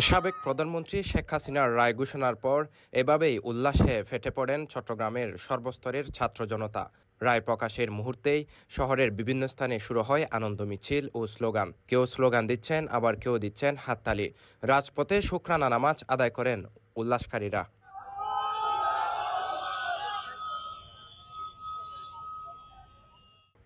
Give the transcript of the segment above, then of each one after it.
সাবেক প্রধানমন্ত্রী শেখ হাসিনার রায় ঘোষণার পর এভাবেই উল্লাসে ফেটে পড়েন চট্টগ্রামের সর্বস্তরের ছাত্র জনতা। রায় প্রকাশের মুহূর্তেই শহরের বিভিন্ন স্থানে শুরু হয় আনন্দ মিছিল ও স্লোগান। কেউ স্লোগান দিচ্ছেন, আবার কেউ দিচ্ছেন হাততালি। রাজপথে শুক্রানা নামাজ আদায় করেন উল্লাসকারীরা।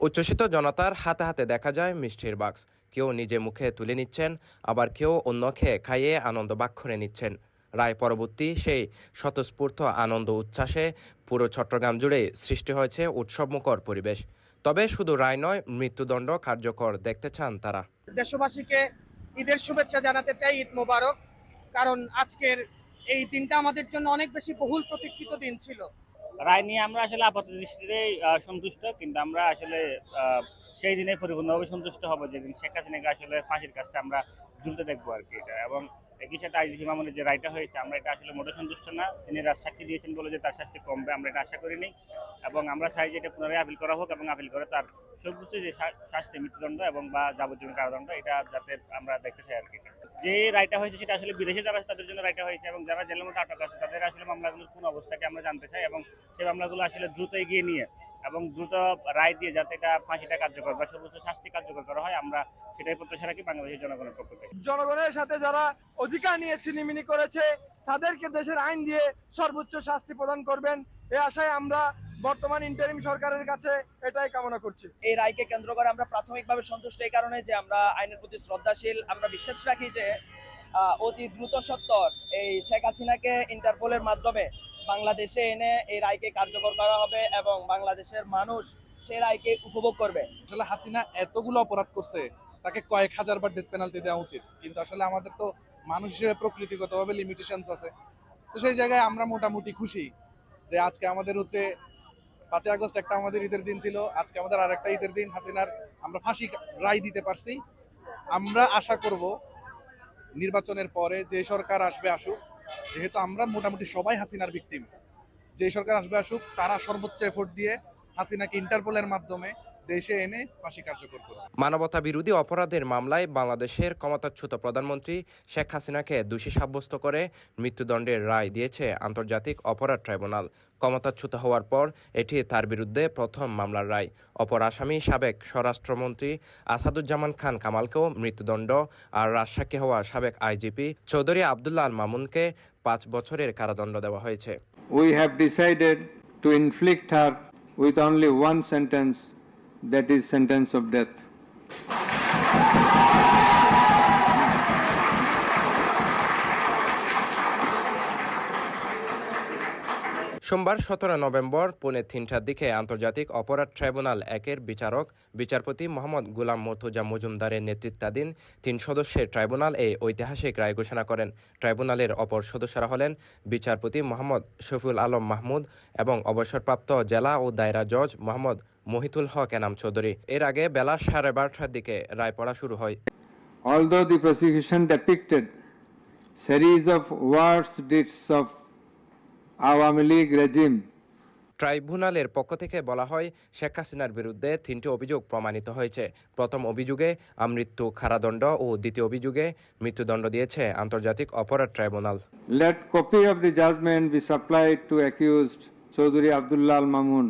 উচ্ছ্বসিত জনতার হাতে হাতে দেখা যায় মিষ্টির বাক্স। কেউ নিজে মুখে তুলে নিচ্ছেন, আবার কেউ অন্য খেয়ে খাইয়ে আনন্দ বাক্ষরে নিচ্ছেন। রায় পরবর্তী সেই স্বতঃস্ফূর্ত আনন্দ উচ্ছ্বাসে পুরো চট্টগ্রাম জুড়ে সৃষ্টি হয়েছে উৎসবমুখর পরিবেশ। তবে শুধু রায় নয়, মৃত্যুদণ্ড কার্যকর দেখতে চান তারা। দেশবাসীকে ঈদের শুভেচ্ছা জানাতে চাই ঈদ মোবারক, কারণ আজকের এই দিনটা আমাদের জন্য অনেক বেশি বহুল প্রতীক্ষিত দিন ছিল। রায় নিয়ে আমরা আসলে আপাত দৃষ্টিতে সন্তুষ্ট, কিন্তু আমরা আসলে সেই দিনে পরিপূর্ণভাবে সন্তুষ্ট হব যেদিন শেখ হাসিনাকে আসলে ফাঁসির কাজটা আমরা ঝুলতে দেখব আর কি এটা। এবং একই সাথে আইজি মামুনের যে রায়টা হয়েছে, আমরা এটা আসলে মোটে সন্তুষ্ট না। তিনি সাক্ষী দিয়েছেন বলে যে তার শাস্তি কমবে, আমরা এটা আশা করিনি। এবং আমরা চাই যে এটা পুনরায় আপিল করা হোক এবং আপিল করে তার সর্বোচ্চ যে শাস্তি, মৃত্যুদণ্ড এবং বা যাবজ্জীবন কারাদণ্ড, এটা যাতে আমরা দেখতে চাই আর কি। যে রায়টা হয়েছে সেটা আসলে বিদেশে যারা তাদের জন্য রায়টা হয়েছে এবং যারা জেলের মধ্যে আটক আছে, তাদের আসলে মামলাগুলোর কোন অবস্থাকে আমরা জানতে চাই এবং সেই মামলাগুলো আসলে দ্রুত এগিয়ে নিয়ে এবং দ্রুত রায় দিয়ে যাতে এটা ফাঁসিটা কার্যকর বা সর্বোচ্চ শাস্তি কার্যকর করা হয় আমরা সেটাই প্রত্যাশা রাখি বাংলাদেশের জনগণের পক্ষ থেকে। জনগণের সাথে যারা অধিকার নিয়ে সিনিমিনি করেছে তাদেরকে দেশের আইন দিয়ে সর্বোচ্চ শাস্তি প্রদান করবেন এই আশায় আমরা বর্তমান ইন্টারিম সরকারের কাছে এটাই কামনা করছি। এই রায়কে কেন্দ্র করে আমরা প্রাথমিকভাবে সন্তুষ্ট এই কারণে যে আমরা আইনের প্রতি শ্রদ্ধাশীল। আমরা বিশ্বাস রাখি যে অতি দ্রুত সত্তর। এই শেখ হাসিনাকে ইন্টারপোলের মাধ্যমে বাংলাদেশে এনে এই রায়কে কার্যকর করা হবে এবং বাংলাদেশের মানুষ সেই রায়কে উপভোগ করবে। আসলে হাসিনা এতগুলো অপরাধ করছে, তাকে কয়েক হাজার বার ডেথ পেনাল্টি দেওয়া উচিত। কিন্তু আসলে আমাদের তো মানুষ হিসেবে প্রকৃতিগতভাবে লিমিটেশনস আছে। তো সেই জায়গায় আমরা মোটামুটি খুশি যে আজকে আমাদের হচ্ছে পাঁচই আগস্ট একটা আমাদের ঈদের দিন ছিল, আজকে আমাদের আর একটা ঈদের দিন। হাসিনার আমরা ফাঁসি রায় দিতে পারছি। আমরা আশা করব নির্বাচনের পরে যে সরকার আসবে আসুক, যেহেতু আমরা মোটামুটি সবাই হাসিনার ভিকটিম যে সরকার আসবে আসুক, তারা সর্বোচ্চ এফোর্ট দিয়ে হাসিনাকে ইন্টারপোলের মাধ্যমে দেশে এনে ফাঁসি কার্যকর করবে মানবতা বিরোধী অপরাধের মামলায় বাংলাদেশের ক্ষমতাচ্যুত প্রধানমন্ত্রী শেখ হাসিনাকে দোষী সাব্যস্ত করে মৃত্যুদণ্ডের রায় দিয়েছে আন্তর্জাতিক অপরাধ ট্রাইব্যুনাল। ক্ষমতাচ্যুত হওয়ার পর এটি তার বিরুদ্ধে প্রথম মামলার রায়। অপর আসামি সাবেক স্বরাষ্ট্রমন্ত্রী আসাদুজ্জামান খান কামালকেও মৃত্যুদণ্ড আর রাজসাক্ষী হওয়া সাবেক আইজিপি চৌধুরী আবদুল্লাহ আল মামুনকে পাঁচ বছরের কারাদণ্ড দেওয়া হয়েছে। We have decided to inflict her with only one sentence, that is sentence of death. সোমবার সতেরো নভেম্বর পৌনে তিনটার দিকে আন্তর্জাতিক অপরাধ ট্রাইব্যুনাল একের বিচারক, বিচারপতি মোহাম্মদ গুলাম মর্তুজা মজুমদারের নেতৃত্বাধীন তিন সদস্যের ট্রাইব্যুনাল এই ঐতিহাসিক রায় ঘোষণা করেন। ট্রাইব্যুনালের অপর সদস্যরা হলেন বিচারপতি মোহাম্মদ শফিউল আলম মাহমুদ এবং অবসরপ্রাপ্ত জেলা ও দায়রা জজ মোহাম্মদ মহিতুল হক এনাম চৌধুরী। এর আগে বেলা সাড়ে বারোটার দিকে রায় পড়া শুরু হয়। Although the prosecution depicted series of worst deeds of Awami League regime. ট্রাইব্যুনালের পক্ষ থেকে বলা হয় শেখ হাসিনার বিরুদ্ধে তিনটি অভিযোগ প্রমাণিত হয়েছে। প্রথম অভিযোগে আমৃত্যু খারাদণ্ড ও দ্বিতীয় অভিযোগে মৃত্যুদণ্ড দিয়েছে আন্তর্জাতিক অপরাধ tribunal. Let copy of the judgment be supplied to accused Chowdhury Abdullah Al Mamun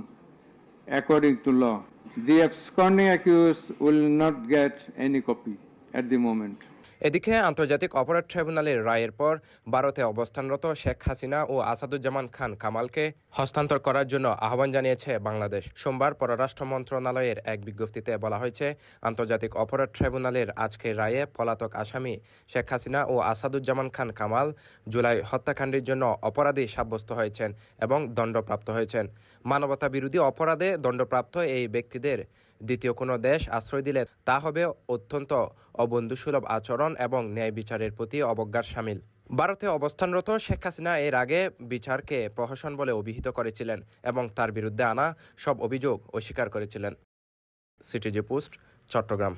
according to law the absconding accused will not get any copy at the moment এদিকে আন্তর্জাতিক অপরাধ ট্রাইব্যুনালের রায়ের পর ভারতে অবস্থানরত শেখ হাসিনা ও আসাদুজ্জামান খান কামালকে হস্তান্তর করার জন্য আহ্বান জানিয়েছে বাংলাদেশ। সোমবার পররাষ্ট্র মন্ত্রণালয়ের এক বিজ্ঞপ্তিতে বলা হয়েছে, আন্তর্জাতিক অপরাধ ট্রাইব্যুনালের আজকের রায়ে পলাতক আসামি শেখ হাসিনা ও আসাদুজ্জামান খান কামাল জুলাই হত্যাকাণ্ডের জন্য অপরাধী সাব্যস্ত হয়েছেন এবং দণ্ডপ্রাপ্ত হয়েছেন। মানবতা বিরোধী অপরাধে দণ্ডপ্রাপ্ত এই ব্যক্তিদের দ্বিতীয় কোনো দেশ আশ্রয় দিলে তা হবে অত্যন্ত অবন্ধুসুলভ আচরণ এবং ন্যায় বিচারের প্রতি অবজ্ঞার সামিল। ভারতে অবস্থানরত শেখ হাসিনা এর আগে বিচারকে প্রহসন বলে অভিহিত করেছিলেন এবং তার বিরুদ্ধে আনা সব অভিযোগ অস্বীকার করেছিলেন। CTG post, Chattogram.